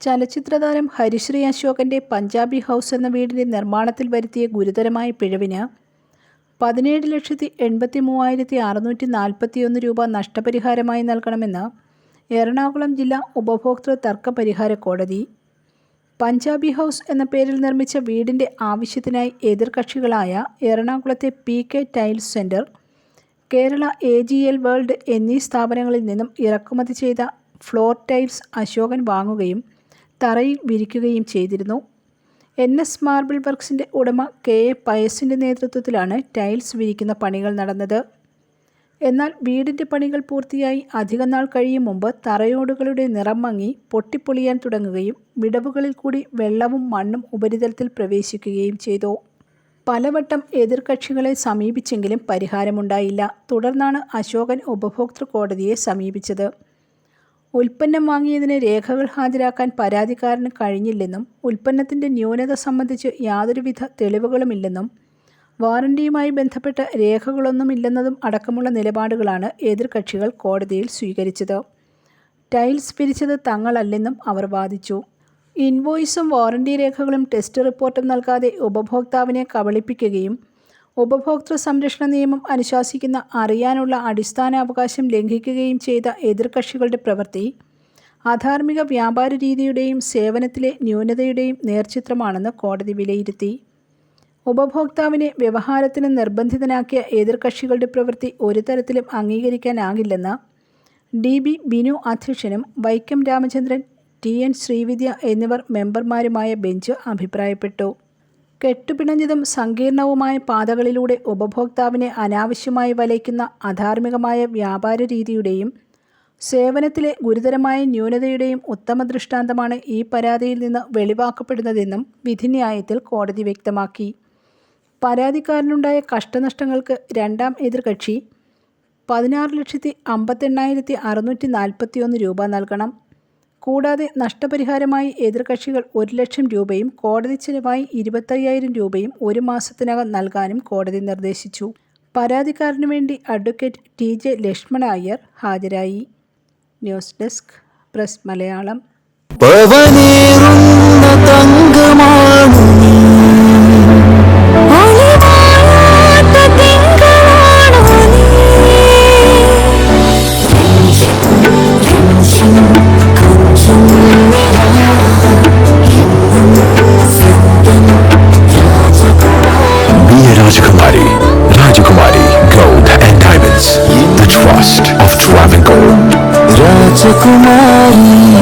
ചലച്ചിത്രതാരം ഹരിശ്രീ അശോകന്റെ പഞ്ചാബി ഹൗസ് എന്ന വീടിന്റെ നിർമ്മാണത്തിൽ വരുത്തിയ ഗുരുതരമായ പിഴവിന് പതിനേഴ് ലക്ഷത്തി എൺപത്തി മൂവായിരത്തി അറുന്നൂറ്റി നാൽപ്പത്തിയൊന്ന് രൂപ നഷ്ടപരിഹാരമായി നൽകണമെന്ന് എറണാകുളം ജില്ലാ ഉപഭോക്തൃ തർക്ക പരിഹാര കോടതി. പഞ്ചാബി ഹൗസ് എന്ന പേരിൽ നിർമ്മിച്ച വീടിന്റെ ആവശ്യത്തിനായി എതിർകക്ഷികളായ എറണാകുളത്തെ P K tiles centre Kerala A G L world എന്നീ സ്ഥാപനങ്ങളിൽ നിന്നും ഇറക്കുമതി ചെയ്ത ഫ്ലോർ ടൈൽസ് അശോകൻ വാങ്ങുകയും തറയിൽ വിരിക്കുകയും ചെയ്തിരുന്നു. എൻ. എസ്. മാർബിൾ വർക്ക്സിന്റെ ഉടമ കെ. എ. പയസിന്റെ നേതൃത്വത്തിലാണ് ടൈൽസ് വിരിക്കുന്ന പണികൾ നടന്നത്. എന്നാൽ വീടിന്റെ പണികൾ പൂർത്തിയായി അധികം നാൾ കഴിയും മുമ്പ് തറയോടുകളുടെ നിറം മങ്ങി പൊട്ടിപ്പൊളിയാൻ തുടങ്ങുകയും വിടവുകളിൽ കൂടി വെള്ളവും മണ്ണും ഉപരിതലത്തിൽ പ്രവേശിക്കുകയും ചെയ്തു. പലവട്ടം എതിർകക്ഷികളെ സമീപിച്ചെങ്കിലും പരിഹാരമുണ്ടായില്ല. തുടർന്നാണ് അശോകൻ ഉപഭോക്തൃ കോടതിയെ സമീപിച്ചത്. ഉൽപ്പന്നം വാങ്ങിയതിന് രേഖകൾ ഹാജരാക്കാൻ പരാതിക്കാരന് കഴിഞ്ഞില്ലെന്നും ഉൽപ്പന്നത്തിന്റെ ന്യൂനത സംബന്ധിച്ച് യാതൊരുവിധ തെളിവുകളുമില്ലെന്നും വാറണ്ടിയുമായി ബന്ധപ്പെട്ട രേഖകളൊന്നും ഇല്ലെന്നതും അടക്കമുള്ള നിലപാടുകളാണ് എതിർകക്ഷികൾ കോടതിയിൽ സ്വീകരിച്ചത്. ടൈൽസ് പിരിച്ചത് തങ്ങളല്ലെന്നും അവർ വാദിച്ചു. ഇൻവോയ്സും വാറണ്ടി രേഖകളും ടെസ്റ്റ് റിപ്പോർട്ടും നൽകാതെ ഉപഭോക്താവിനെ കബളിപ്പിക്കുകയും ഉപഭോക്തൃ സംരക്ഷണ നിയമം അനുശാസിക്കുന്ന അറിയാനുള്ള അടിസ്ഥാന അവകാശം ലംഘിക്കുകയും ചെയ്ത എതിർകക്ഷികളുടെ പ്രവൃത്തി അധാർമിക വ്യാപാര രീതിയുടെയും സേവനത്തിലെ ന്യൂനതയുടെയും നേർചിത്രമാണെന്ന് കോടതി വിലയിരുത്തി. ഉപഭോക്താവിനെ വ്യവഹാരത്തിന് നിർബന്ധിതനാക്കിയ എതിർകക്ഷികളുടെ പ്രവൃത്തി ഒരു തരത്തിലും അംഗീകരിക്കാനാകില്ലെന്ന് ഡി ബി ബിനു അധ്യക്ഷനും വൈക്കം രാമചന്ദ്രൻ ടി എൻ ശ്രീവിദ്യ എന്നിവർ മെമ്പർമാരുമായ ബെഞ്ച് അഭിപ്രായപ്പെട്ടു. കെട്ടുപിണഞ്ഞതും സങ്കീർണവുമായ പാതകളിലൂടെ ഉപഭോക്താവിനെ അനാവശ്യമായി വലയ്ക്കുന്ന അധാർമികമായ വ്യാപാര രീതിയുടെയും സേവനത്തിലെ ഗുരുതരമായ ന്യൂനതയുടെയും ഉത്തമ ദൃഷ്ടാന്തമാണ് ഈ പരാതിയിൽ നിന്ന് വെളിവാക്കപ്പെടുന്നതെന്നും വിധിന്യായത്തിൽ കോടതി വ്യക്തമാക്കി. പരാതിക്കാരനുണ്ടായ കഷ്ടനഷ്ടങ്ങൾക്ക് രണ്ടാം എതിർകക്ഷി പതിനാറ് ലക്ഷത്തി അമ്പത്തെണ്ണായിരത്തി അറുന്നൂറ്റി നാൽപ്പത്തിയൊന്ന് രൂപ നൽകണം. കൂടാതെ നഷ്ടപരിഹാരമായി എതിർകക്ഷികൾ ഒരു ലക്ഷം രൂപയും കോടതി ചെലവായി ഇരുപത്തയ്യായിരം രൂപയും ഒരു മാസത്തിനകം നൽകാനും കോടതി നിർദ്ദേശിച്ചു. പരാതിക്കാരനു വേണ്ടി advocate T J Lakshmana Iyer ഹാജരായി. News desk press Malayalam. cost of Travancore. Rajakumari.